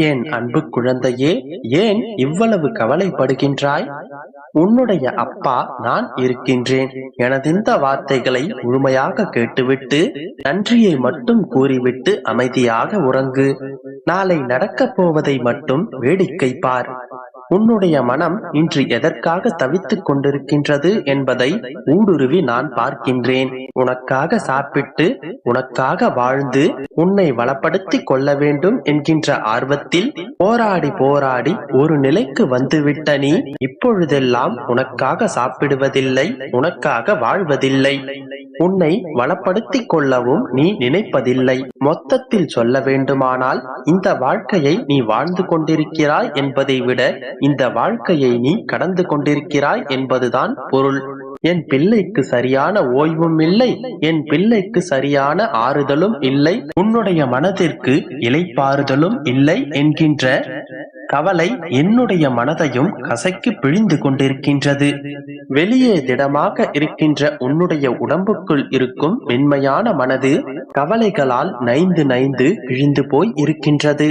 என் அன்பு குழந்தையே ஏன் இவ்வளவு கவலைப்படுகின்றாய்? உன்னுடைய அப்பா நான் இருக்கின்றேன். எனதிந்த வார்த்தைகளை முழுமையாக கேட்டுவிட்டு நன்றியை மட்டும் கூறிவிட்டு அமைதியாக உறங்கு. நாளை நடக்கப் போவதை மட்டும் வேடிக்கை பார். உன்னுடைய மனம் இன்று எதற்காக தவித்துக் கொண்டிருக்கின்றது என்பதை ஊடுருவி நான் பார்க்கின்றேன். உனக்காக சாப்பிட்டு உனக்காக வாழ்ந்து உன்னை வளப்படுத்திக் கொள்ள வேண்டும் என்கின்ற ஆர்வத்தில் போராடி போராடி ஒரு நிலைக்கு வந்துவிட்ட நீ இப்பொழுதெல்லாம் உனக்காக சாப்பிடுவதில்லை உனக்காக வாழ்வதில்லை. உன்னை வளப்படுத்திக் கொள்ளவும் நீ நினைப்பதில்லை. மொத்தத்தில் சொல்ல வேண்டுமானால் இந்த வாழ்க்கையை நீ வாழ்ந்து கொண்டிருக்கிறாய் என்பதை விட இந்த வாழ்க்கையை நீ கடந்து கொண்டிருக்கிறாய் என்பதுதான் பொருள். என் பிள்ளைக்கு சரியான ஓய்வும் இல்லை என் பிள்ளைக்கு சரியான ஆறுதலும் இல்லை உன்னுடைய மனதிற்கு இலைப்பாறுதலும் இல்லை என்கின்ற கவலை என்னுடைய மனதையும் கசக்கி பிழிந்து கொண்டிருக்கின்றது. வெளியே திடமாக இருக்கின்ற உன்னுடைய உடம்புக்குள் இருக்கும் மென்மையான மனது கவலைகளால் நைந்து நைந்து பிழிந்து போய் இருக்கின்றது.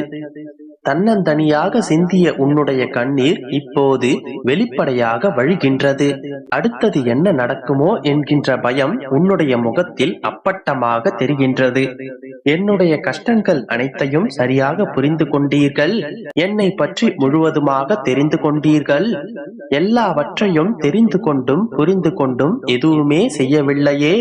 தன்னந்தனியாக சிந்திய உன்னுடைய கண்ணீர் இப்போது வெளிப்படையாக வழிகின்றது. அடுத்தது என்ன நடக்குமோ என்கின்ற பயம் உன்னுடைய முகத்தில் அப்பட்டமாக தெரிகின்றது. என்னுடைய கஷ்டங்கள் அனைத்தையும் சரியாக புரிந்து கொண்டீர்கள். என்னை பற்றி முழுவதுமாக தெரிந்து கொண்டீர்கள். எல்லாவற்றையும் தெரிந்து கொண்டும் புரிந்து கொண்டும் எதுவுமே செய்யவில்லையே.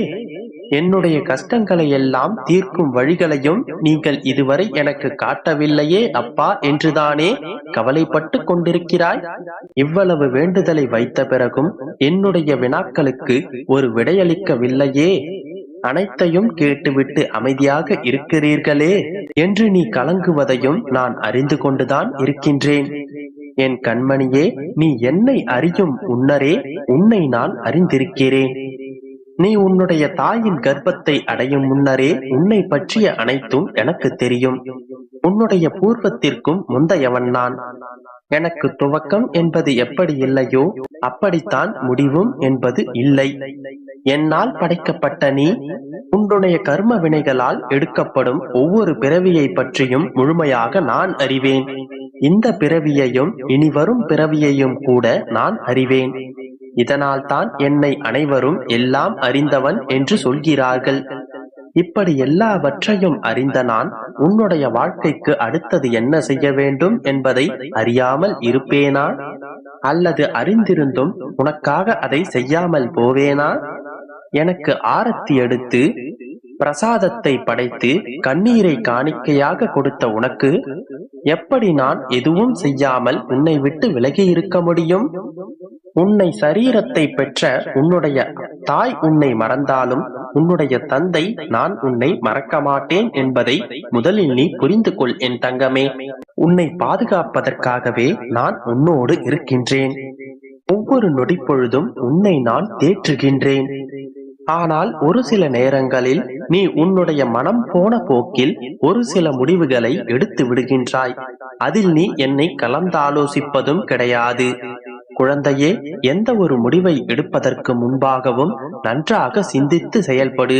என்னுடைய கஷ்டங்களை எல்லாம் தீர்க்கும் வழிகளையும் நீங்கள் இதுவரை எனக்கு காட்டவில்லையே அப்பா என்றுதானே கவலைப்பட்டு கொண்டிருக்கிறாய்? இவ்வளவு வேண்டுதலை வைத்த பிறகும் என்னுடைய வினாக்களுக்கு ஒரு விடையளிக்கவில்லையே. அனைத்தையும் கேட்டுவிட்டு அமைதியாக இருக்கிறீர்களே என்று நீ கலங்குவதையும் நான் அறிந்து கொண்டுதான் இருக்கின்றேன். என் கண்மணியே நீ என்னை அறியும் உன்னரே உன்னை நான் அறிந்திருக்கிறேன். நீ உன்னுடைய தாயின் கர்ப்பத்தை அடையும் முன்னரே உன்னை பற்றிய அனைத்தும் எனக்கு தெரியும். உன்னுடைய பூர்வத்திற்கும் முந்தையவன் நான். எனக்கு துவக்கம் என்பது எப்படி இல்லையோ அப்படித்தான் முடிவும் என்பது இல்லை. என்னால் படைக்கப்பட்ட நீ உன்னுடைய கர்ம வினைகளால் எடுக்கப்படும் ஒவ்வொரு பிறவியை பற்றியும் முழுமையாக நான் அறிவேன். இந்த பிறவியையும் இனி வரும் பிறவியையும் கூட நான் அறிவேன். இதனால் தான் என்னை அனைவரும் எல்லாம் அறிந்தவன் என்று சொல்கிறார்கள். இப்படி எல்லாவற்றையும் அறிந்த நான் உன்னுடைய வாழ்க்கைக்கு அடுத்தது என்ன செய்ய வேண்டும் என்பதை அறியாமல் இருப்பேனா? அல்லது அறிந்திருந்தும் உனக்காக அதை செய்யாமல் போவேனா? எனக்கு ஆரத்தி எடுத்து பிரசாதத்தை படைத்து கண்ணீரை காணிக்கையாக கொடுத்த உனக்கு எப்படி நான் எதுவும் செய்யாமல் உன்னை விட்டு விலகி இருக்க முடியும்? உன்னை சரீரத்தை பெற்ற உன்னுடைய தாய் உன்னை மறந்தாலும் உன்னுடைய தந்தை நான் உன்னை மறக்க மாட்டேன் என்பதை முதலில் நீ புரிந்து கொள் என் தங்கமே. உன்னை பாதுகாப்பதற்காகவே நான் உன்னோடு இருக்கின்றேன். ஒவ்வொரு நொடிப்பொழுதும் உன்னை நான் தேற்றுகின்றேன். ஆனால் ஒரு சில நேரங்களில் நீ உன்னுடைய மனம் போன போக்கில் ஒரு சில முடிவுகளை எடுத்து விடுகின்றாய். அதில் நீ என்னை கலந்தாலோசிப்பதும் கிடையாது. குழந்தையே எந்த ஒரு முடிவை எடுப்பதற்கு முன்பாகவும் நன்றாக சிந்தித்து செயல்படு.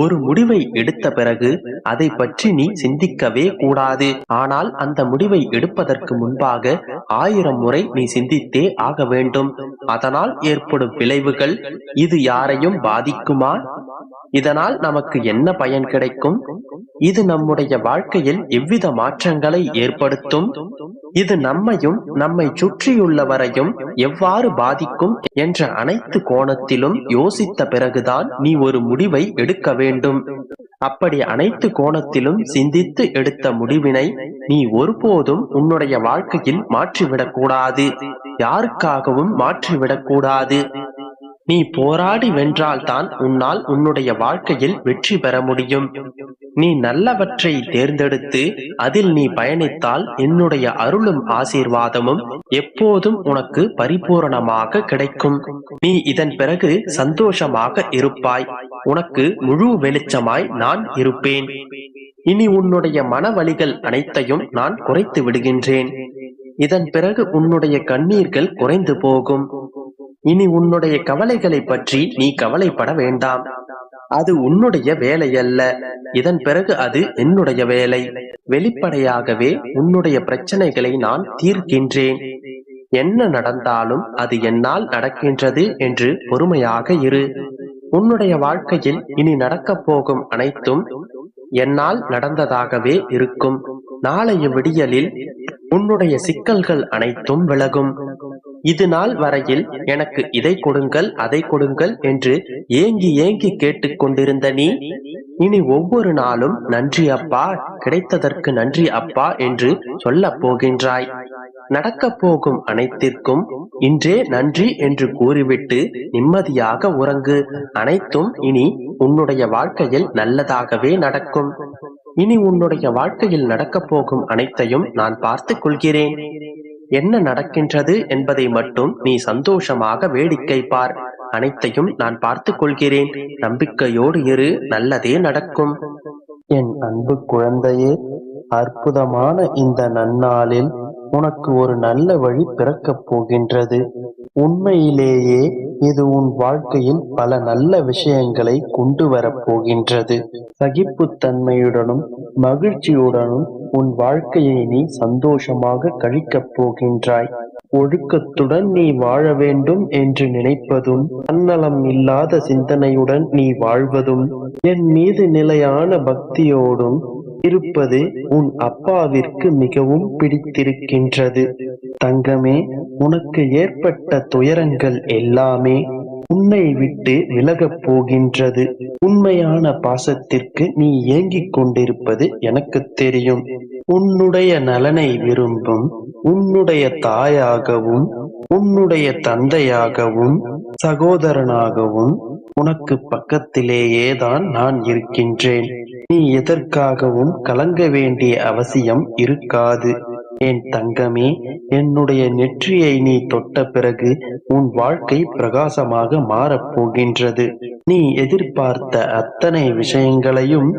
ஒரு முடிவை எடுத்த பிறகு அதை பற்றி நீ சிந்திக்கவே கூடாது. ஆனால் அந்த முடிவை எடுப்பதற்கு முன்பாக ஆயிரம் முறை நீ சிந்தித்தே ஆக வேண்டும். அதனால் ஏற்படும் விளைவுகள் இது யாரையும் பாதிக்குமா? இதனால் நமக்கு என்ன பயன் கிடைக்கும்? இது நம்முடைய வாழ்க்கையில் எவ்வித மாற்றங்களை ஏற்படுத்தும்? இது நம்மையும் நம்மை சுற்றியுள்ளவரையும் எவ்வாறு பாதிக்கும்? என்ற அனைத்து கோணத்திலும் யோசித்த பிறகுதான் நீ ஒரு முடிவை எடுக்க வேண்டும். அப்படி அனைத்து கோணத்திலும் சிந்தித்து எடுத்த முடிவினை நீ ஒருபோதும் உன்னுடைய வாழ்க்கையில் மாற்றிவிடக்கூடாது. யாருக்காகவும் மாற்றிவிடக்கூடாது. நீ போராடி வென்றால்தான் உன்னால் உன்னுடைய வாழ்க்கையில் வெற்றி பெற முடியும். நீ நல்லவற்றை தேர்ந்தெடுத்து அதில் நீ பயணித்தால் என்னுடைய அருளும் ஆசீர்வாதமும் எப்போதும் உனக்கு பரிபூரணமாக கிடைக்கும். நீ இதன் பிறகு சந்தோஷமாக இருப்பாய். உனக்கு முழு வெளிச்சமாய் நான் இருப்பேன். இனி உன்னுடைய மனவழிகள் அனைத்தையும் நான் குறைத்து விடுகின்றேன். இதன் பிறகு உன்னுடைய கண்ணீர்கள் குறைந்து போகும். இனி உன்னுடைய கவலைகளை பற்றி நீ கவலைப்பட வேண்டாம். அது உன்னுடைய வேலை அல்ல இதன் பிறகு அது என்னுடைய வேலை. வெளிப்படையாகவே உன்னுடைய பிரச்சனைகளை நான் தீர்க்கின்றேன். என்ன நடந்தாலும் அது என்னால் நடக்கின்றது என்று பொறுமையாக இரு. உன்னுடைய வாழ்க்கையில் இனி நடக்கப் போகும் அனைத்தும் என்னால் நடந்ததாகவே இருக்கும். நாளைய விடியலில் உன்னுடைய சிக்கல்கள் அனைத்தும் விலகும். இது நாள் வரையில் எனக்கு இதை கொடுங்கள் அதை கொடுங்கள் என்று ஏங்கி ஏங்கி கேட்டுக்கொண்டிருந்த நீ இனி ஒவ்வொரு நாளும் நன்றி அப்பா கிடைத்ததற்கு நன்றி அப்பா என்று சொல்லப் போகின்றாய். நடக்கப் போகும் அனைத்திற்கும் இன்றே நன்றி என்று கூறிவிட்டு நிம்மதியாக உறங்கு. அனைத்தும் இனி உன்னுடைய வாழ்க்கையில் நல்லதாகவே நடக்கும். இனி உன்னுடைய வாழ்க்கையில் நடக்கப் போகும் அனைத்தையும் நான் பார்த்துக் கொள்கிறேன். என்ன நடக்கின்றது என்பதை மட்டும் நீ சந்தோஷமாக வேடிக்கை பார். அனைத்தையும் நான் பார்த்துக் கொள்கிறேன் நம்பிக்கையோடு இரு. நல்லதே நடக்கும். என் அன்பு குழந்தையே அற்புதமான இந்த நன்னாளில் உனக்கு ஒரு நல்ல வழி பிறக்கப் போகின்றது. உண்மையிலேயே இது உன் வாழ்க்கையில் பல நல்ல விஷயங்களை கொண்டு வரப் போகின்றது. சகிப்புத்தன்மையுடனும் மகிழ்ச்சியுடனும் உன் வாழ்க்கையை நீ சந்தோஷமாக கழிக்கப் போகின்றாய். ஒழுக்கத்துடன் நீ வாழ வேண்டும் என்று நினைப்பதும் தன்னலம் இல்லாத சிந்தனையுடன் நீ வாழ்வதும் என் மீது நிலையான பக்தியோடும் இருப்பது உன் அப்பாவிற்கு மிகவும் பிடித்திருக்கின்றது. தங்கமே உனக்கு ஏற்பட்ட துயரங்கள் எல்லாமே உன்னை விட்டு விலகப் போகின்றது. உண்மையான பாசத்திற்கு நீ ஏங்கிக் கொண்டிருப்பது எனக்கு தெரியும். உன்னுடைய நலனை விரும்பும் உன்னுடைய தாயாகவும் உன்னுடைய தந்தையாகவும் சகோதரனாகவும் உனக்கு பக்கத்திலேயே தான் நான் இருக்கின்றேன். நீ எதற்காகவும் கலங்க வேண்டிய அவசியம் இருக்காது. என் தங்கமே என்னுடைய நெற்றியை நீ தொட்ட பிறகு உன் வாழ்க்கை பிரகாசமாக மாறப்போகின்றது நீ எதிர்பார்த்த அத்தனை விஷயங்களையும்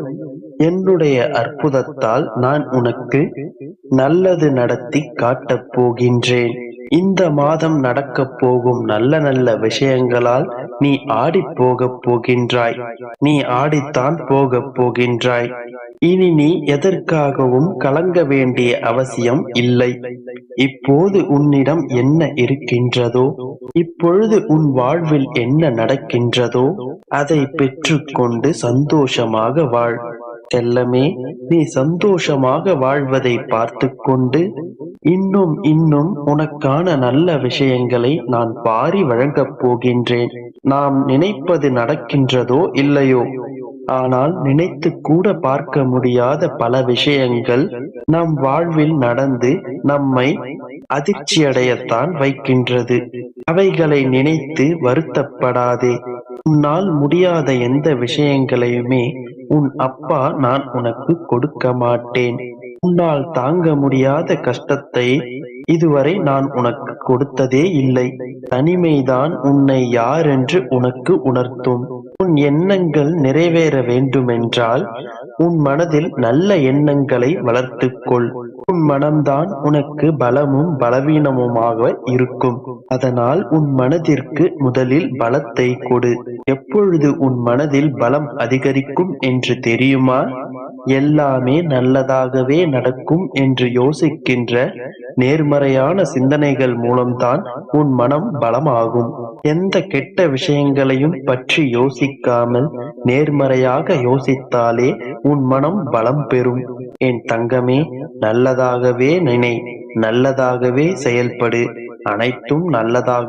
என்னுடைய அற்புதத்தால் நான் உனக்கு நல்லது நடத்தி காட்டப் போகின்றேன். இந்த மாதம் நடக்கப் போகும் நல்ல நல்ல விஷயங்களால் நீ ஆடிப் போகப் போகின்றாய். நீ ஆடித்தான் போகப் போகின்றாய். இனி நீ எதற்காகவும் கலங்க வேண்டிய அவசியம் இல்லை. இப்போது உன்னிடம் என்ன இருக்கின்றதோ இப்பொழுது உன் வாழ்வில் என்ன நடக்கின்றதோ அதை பெற்றுக்கொண்டு சந்தோஷமாக வாழ். செல்லமே நீ சந்தோஷமாக வாழ்வதை பார்த்து கொண்டு இன்னும் இன்னும் உனக்கான நல்ல விஷயங்களை நான் பாரி வழங்கப் போகின்றேன். நாம் நினைப்பது நடக்கின்றதோ இல்லையோ? ஆனால் நினைத்து கூட பார்க்க முடியாத பல விஷயங்கள் நம் வாழ்வில் நடந்து நம்மை அதிர்ச்சியடையத்தான் வைக்கின்றது. அவைகளை நினைத்து வருத்தப்படாதே. உன்னால் முடியாத எந்த விஷயங்களையுமே உன் அப்பா நான் உனக்கு கொடுக்க மாட்டேன். உன்னால் தாங்க முடியாத கஷ்டத்தை இதுவரை நான் உனக்கு கொடுத்ததே இல்லை. தனிமைதான் உன்னை யார் என்று உனக்கு உணர்த்தும். உன் எண்ணங்கள் நிறைவேற வேண்டுமென்றால் உன் மனதில் நல்ல எண்ணங்களை வளர்த்துக்கொள். உன் மனம்தான் உனக்கு பலமும் பலவீனமுமாக இருக்கும். அதனால் உன் மனதிற்கு முதலில் பலத்தை கொடு. எப்பொழுது உன் மனதில் பலம் அதிகரிக்கும் என்று தெரியுமா? எல்லாமே நல்லதாகவே நடக்கும் என்று யோசிக்கின்ற நேர்மறையான சிந்தனைகள் மூலம்தான் உன் மனம் பலமாகும். எந்த கெட்ட விஷயங்களையும் பற்றி யோசிக்காமல் நேர்மறையாக யோசித்தாலே உன் மனம் பலம் பெறும். என் தங்கமே நல்லதாகவே நினை நல்லதாகவே செயல்படு. அனைத்தும் நல்லதாக